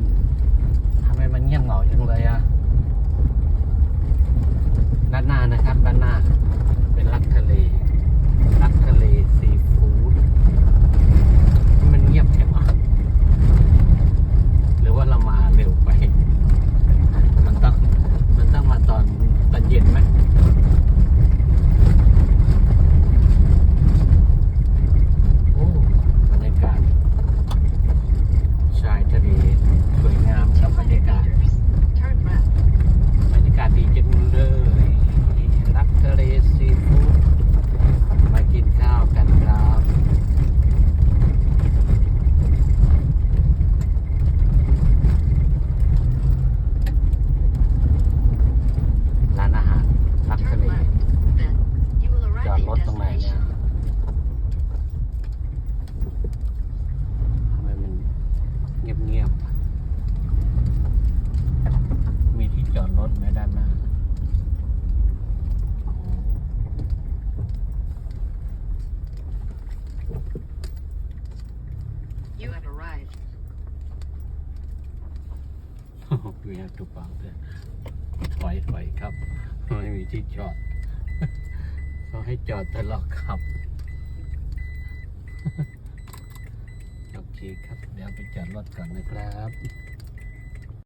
นทำไมมันเงียบเหงาจังเลยอะด้านหน้านะครับด้านหน้า You have arrived. ดูยากถูกปากเลยถอยถอยครับ ไม่มีที่จอดเขาให้จอดตลอดครับโอเคครับ เดี๋ยวไปจอดรถก่อนนะครับ